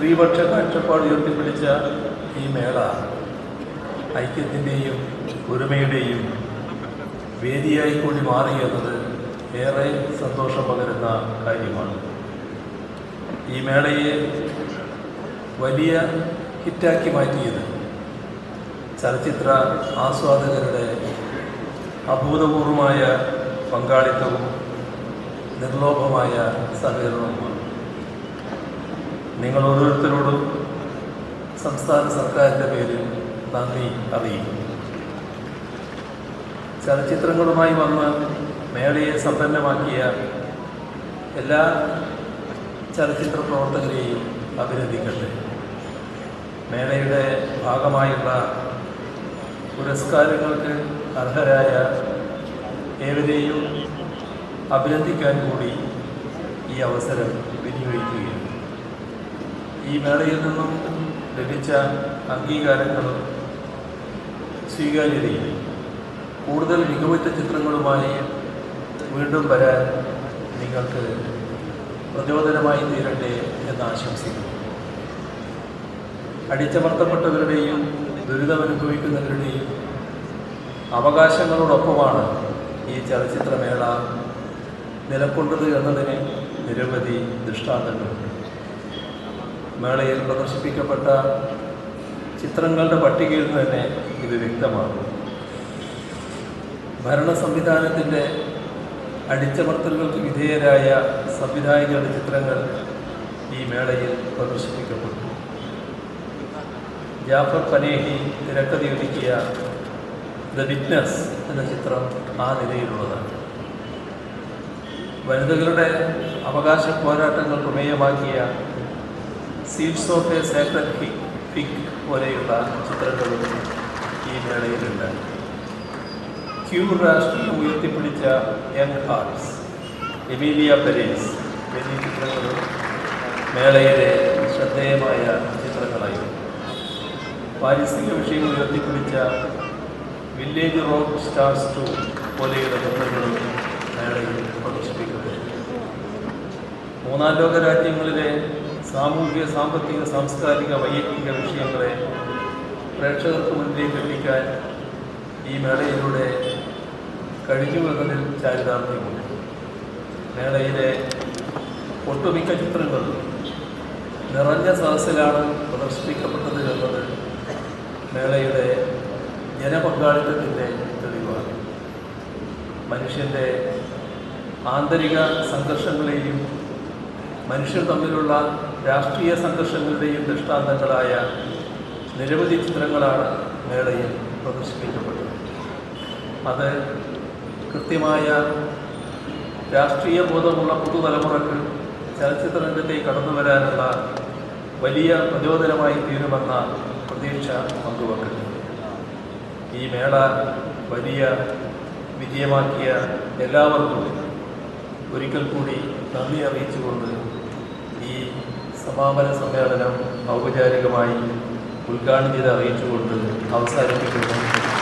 സ്ത്രീപക്ഷ കാഴ്ചപ്പാട് ഉയർത്തിപ്പിടിച്ച ഈ മേള ഐക്യത്തിന്റെയും ഒരുമയുടെയും വേദിയായി കൂടി മാറി എന്നത് ഏറെ സന്തോഷം പകരുന്ന കാര്യമാണ്. ഈ മേളയെ വലിയ ഹിറ്റാക്കി മാറ്റിയത് ചലച്ചിത്ര ആസ്വാദകരുടെ അഭൂതപൂർവമായ പങ്കാളിത്തവും നിർലോഭമായ സഹകരണവുമാണ്. നിങ്ങൾ ഓരോരുത്തരോടും സംസ്ഥാന സർക്കാരിന്റെ പേരിൽ നന്ദി അറിയിക്കുന്നു. ചലച്ചിത്രങ്ങളുമായി വന്ന് മേളയെ സമ്പന്നമാക്കിയ എല്ലാ ചലച്ചിത്ര പ്രവർത്തകരെയും അഭിനന്ദിക്കട്ടെ. മേളയുടെ ഭാഗമായുള്ള പുരസ്കാരങ്ങൾക്ക് അർഹരായ ഏവരെയും അഭിനന്ദിക്കാൻ കൂടി ഈ അവസരം വിനിയോഗിക്കുകയാണ്. ഈ മേളയിൽ നിന്നും ലഭിച്ച അംഗീകാരങ്ങളും സ്വീകാര്യതയും കൂടുതൽ മികവുറ്റ ചിത്രങ്ങളുമായി വീണ്ടും വരാൻ നിങ്ങൾക്ക് പ്രചോദനമായി തീരട്ടെ എന്ന് ആശംസിക്കുന്നു. അടിച്ചമർത്തപ്പെട്ടവരുടെയും ദുരിതമനുഭവിക്കുന്നവരുടെയും അവകാശങ്ങളോടൊപ്പമാണ് ഈ ചലച്ചിത്രമേള നിലക്കൊണ്ടത് എന്നതിന് നിരവധി ദൃഷ്ടാന്തങ്ങളുണ്ട്. മേളയിൽ പ്രദർശിപ്പിക്കപ്പെട്ട ചിത്രങ്ങളുടെ പട്ടികയിൽ തന്നെ ഇത് വ്യക്തമാകും ഭരണ സംവിധാനത്തിന്റെ അടിച്ചമർത്തലുകൾക്ക് വിധേയരായ സംവിധായകരുടെ ചിത്രങ്ങൾ ഈ മേളയിൽ പ്രദർശിപ്പിക്കപ്പെട്ടു. ജാഫർ പനേഹി തിരക്കഥ ഒരുക്കിയ ദ വിറ്റ്നസ് എന്ന ചിത്രം ആ നിലയിലുള്ളതാണ്. വനിതകളുടെ അവകാശ പോരാട്ടങ്ങൾ പ്രമേയമാക്കിയ seeds of a sacred fig fig പോലെയുള്ള ചിത്രങ്ങളും ഈ മേളയിലുണ്ട്. ക്യൂ രാഷ്ട്രീയം ഉയർത്തിപ്പിടിച്ച യങ് ഹാർട്സ് എമീലിയ പെരീസ് എന്നീ ചിത്രങ്ങളും മേളയിലെ ശ്രദ്ധേയമായ ചിത്രങ്ങളായി. പാരിസ്ഥിതിക വിഷയം ഉയർത്തിപ്പിടിച്ച വില്ലേജ് റോക്ക് സ്റ്റാർസ് ടു പോലെയുള്ള ചിത്രങ്ങളും മേളയിൽ പ്രദർശിപ്പിക്കപ്പെട്ടു മൂന്നാം ലോക രാജ്യങ്ങളിലെ സാമൂഹിക സാമ്പത്തിക സാംസ്കാരിക വൈയക്തിക വിഷയങ്ങളെ പ്രേക്ഷകർക്ക് മുന്നിൽ എത്തിക്കാൻ ഈ മേളയിലൂടെ കഴിഞ്ഞു എന്നതിൽ ചാരിതാർത്ഥ്യമുണ്ട്. മേളയിലെ ഒട്ടുമിക്ക ചിത്രങ്ങൾ നിറഞ്ഞ സദസ്സിലാണ് പ്രദർശിപ്പിക്കപ്പെട്ടത് എന്നത് മേളയുടെ ജനപങ്കാളിത്തത്തിന്റെ തെളിവാണ്. മനുഷ്യന്റെ ആന്തരിക സംഘർഷങ്ങളെയും മനുഷ്യർ തമ്മിലുള്ള രാഷ്ട്രീയ സംഘർഷങ്ങളുടെയും ദൃഷ്ടാന്തങ്ങളായ നിരവധി ചിത്രങ്ങളാണ് മേളയിൽ പ്രദർശിപ്പിക്കപ്പെട്ടത്. അത് കൃത്യമായ രാഷ്ട്രീയ ബോധമുള്ള പുതുതലമുറക്ക് ചലച്ചിത്ര രംഗത്തേക്ക് കടന്നു വരാനുള്ള വലിയ പ്രചോദനമായി തീരുമെന്ന പ്രതീക്ഷ പങ്കുവെക്കുന്നു. ഈ മേള വലിയ വിജയമാക്കിയ എല്ലാവർക്കും ഒരിക്കൽ കൂടി നന്ദി അറിയിച്ചുകൊണ്ട് സമാപന സമ്മേളനം ഔപചാരികമായി ഉദ്ഘാടനം ചെയ്ത് അറിയിച്ചുകൊണ്ട് അവസാനിപ്പിക്കുന്നു.